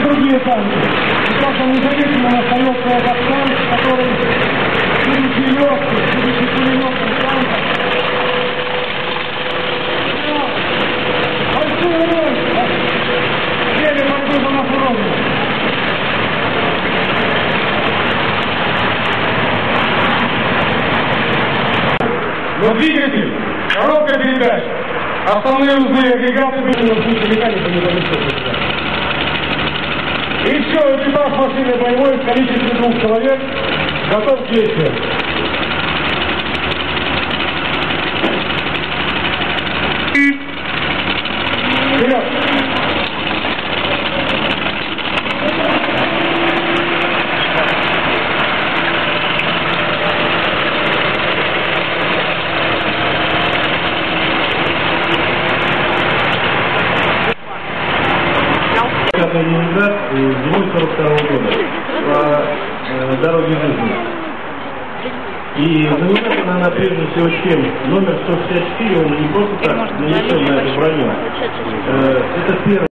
другие танки. И то, что независимо остается этот танк, который, будучи легким, будучи пулеметным танком, большую роль в деле борьбы за нашу Родину. Но двигатель, коробка передач, основные узлы, агрегаты, и все, экипаж машины боевой в количестве двух человек готов к действию. Пятый Ленинград, зимой 42 года, по э, дороге жизни. И занимается она прежде всего чем? Номер 164, он не просто так нанесен на эту броню. Э, это первый